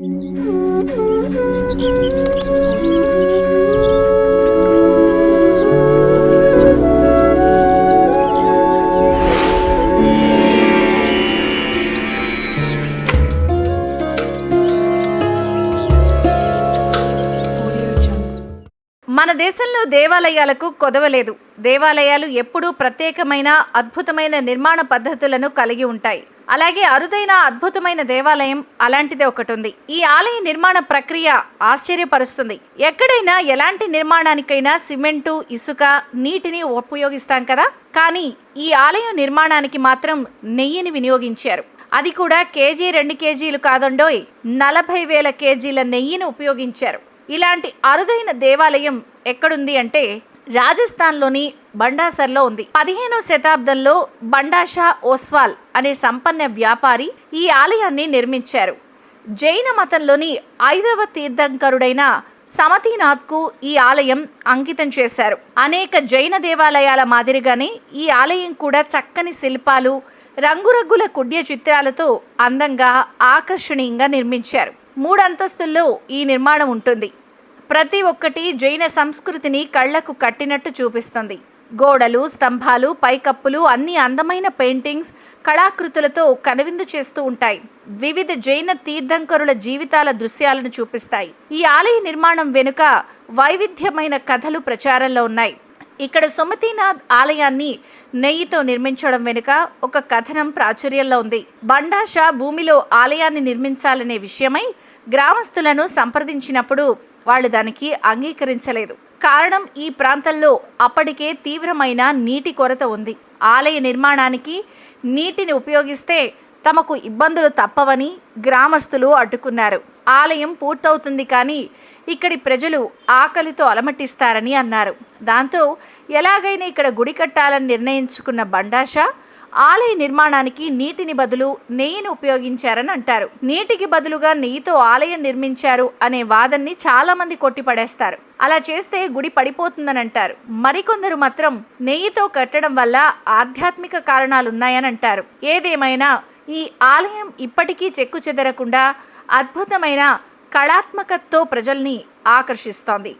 うん。మన దేశంలో దేవాలయాలకు కొదవలేదు. దేవాలయాలు ఎప్పుడూ ప్రత్యేకమైన అద్భుతమైన నిర్మాణ పద్ధతులను కలిగి ఉంటాయి. అలాగే అరుదైన అద్భుతమైన దేవాలయం అలాంటిదే ఒకటి ఉంది ఈ ఆలయ నిర్మాణ ప్రక్రియ ఆశ్చర్యపరుస్తుంది. ఎక్కడైనా ఎలాంటి నిర్మాణానికైనా సిమెంటు ఇసుక నీటిని ఉపయోగిస్తాం కదా? కానీ ఈ ఆలయం నిర్మాణానికి మాత్రం నెయ్యిని వినియోగించారు. అది కూడా కేజీ రెండు కేజీలు కాదండోయ్ నలభై వేల కేజీల నెయ్యిని ఉపయోగించారు. ఇలాంటి అరుదైన దేవాలయం ఎక్కడుంది అంటే రాజస్థాన్లోని బండాసర్లో ఉంది. పదిహేనవ శతాబ్దంలో బండాషా ఓస్వాల్ అనే సంపన్న వ్యాపారి ఈ ఆలయాన్ని నిర్మించారు. జైన మతంలోని ఐదవ తీర్థంకరుడైన సమతీనాథ్కు ఈ ఆలయం అంకితం చేశారు. అనేక జైన దేవాలయాల మాదిరిగానే ఈ ఆలయం కూడా చక్కని శిల్పాలు రంగురంగుల కుడ్య చిత్రాలతో అందంగా ఆకర్షణీయంగా నిర్మించారు. మూడు అంతస్తుల్లో ఈ నిర్మాణం ఉంటుంది. ప్రతి ఒక్కటి జైన సంస్కృతిని కళ్ళకు కట్టినట్టు చూపిస్తుంది. గోడలు స్తంభాలు పైకప్పులు అన్ని అందమైన పెయింటింగ్స్ కళాకృతులతో కనువిందు చేస్తూ ఉంటాయి. వివిధ జైన తీర్థంకరుల జీవితాల దృశ్యాలను చూపిస్తాయి. ఈ ఆలయ నిర్మాణం వెనుక వైవిధ్యమైన కథలు ప్రచారంలో ఉన్నాయి. ఇక్కడ సుమతినాథ్ ఆలయాన్ని నెయ్యితో నిర్మించడం వెనుక ఒక కథనం ప్రాచుర్యంలో ఉంది. బండాషా భూమిలో ఆలయాన్ని నిర్మించాలనే విషయమై గ్రామస్తులను సంప్రదించినప్పుడు వాళ్ళు దానికి అంగీకరించలేదు. కారణం ఈ ప్రాంతంలో అప్పటికే తీవ్రమైన నీటి కొరత ఉంది. ఆలయ నిర్మాణానికి నీటిని ఉపయోగిస్తే తమకు ఇబ్బందులు తప్పవని గ్రామస్తులు అడ్డుకున్నారు. ఆలయం పూర్తవుతుంది కానీ ఇక్కడి ప్రజలు ఆకలితో అలమటిస్తారని అన్నారు. దాంతో ఎలాగైనా ఇక్కడ గుడి కట్టాలని నిర్ణయించుకున్న బండాషా ఆలయ నిర్మాణానికి నీటిని బదులు నెయ్యిని ఉపయోగించారని అంటారు. నీటికి బదులుగా నెయ్యితో ఆలయం నిర్మించారు అనే వాదన్ని చాలామంది కొట్టిపడేస్తారు. అలా చేస్తే గుడి పడిపోతుందని అంటారు. మరికొందరు మాత్రం నెయ్యితో కట్టడం వల్ల ఆధ్యాత్మిక కారణాలున్నాయని అంటారు. ఏదేమైనా ఈ ఆలయం ఇప్పటికీ చెక్కు చెదరకుండా అద్భుతమైన కళాత్మకతతో ప్రజల్ని ఆకర్షిస్తోంది.